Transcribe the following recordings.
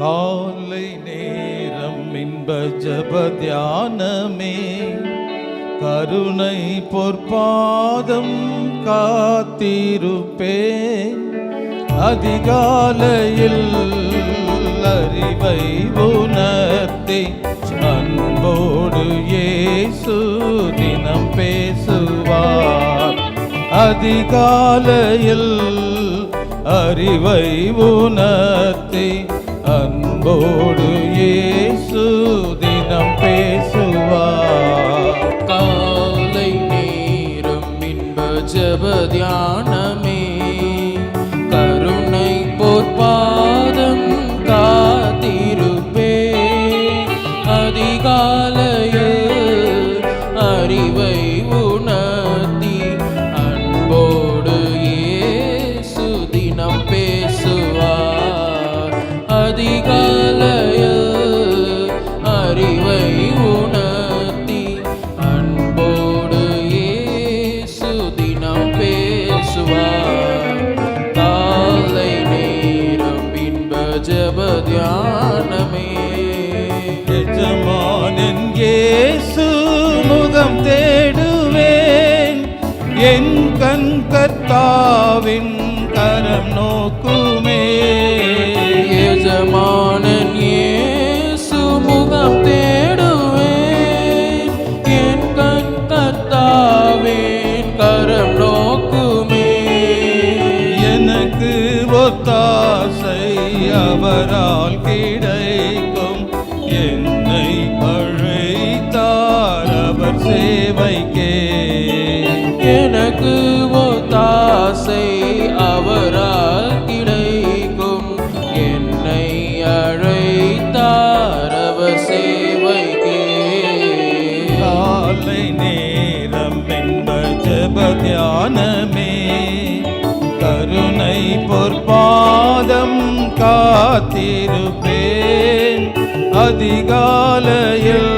காலை நேரம் இன்ப ஜப தியானமே. கருணை பொற்பாதம் காத்திருப்பேன் அதிகாலையில் அறிவை உணர்த்தி அன்போடு இயேசு தினம் பேசுவார். அதிகாலையில் அறிவை உணர்த்தி அன்போடு இயேசு தினம் பேசுவார். காலை நேரம் இன்ப ஜப தியானமே. தியானமே எஜமானன் இயேசு முகம் தேடுவேன் என் கண் கர்த்தாவின் கரம் நோக்குமே எஜமானன் அவரால் கிடைக்கும். என்னை அழைத்தார் அவர் சேவைக்கே. எனக்கு ஒத்தாசை அவரால் கிடைக்கும். என்னை அழைத்தார் அவர் சேவைக்கே. காலை நேரம் என்ப ஜப தியானமே. கருணை பொற்பான் காத்திருப்பேன். அதிகாலையில்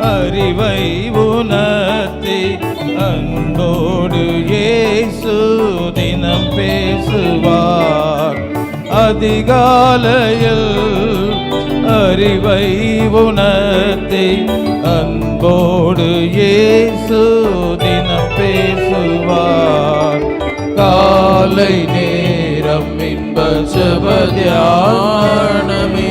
அறிவை உணர்த்தி அன்போடு ஏசு தினம் பேசுவார். அதிகாலையில் அறிவை உணர்த்தி அன்போடு ஏசு தினம் பேசுவார். காலை நேரம் இன்ப ஜப தியானமே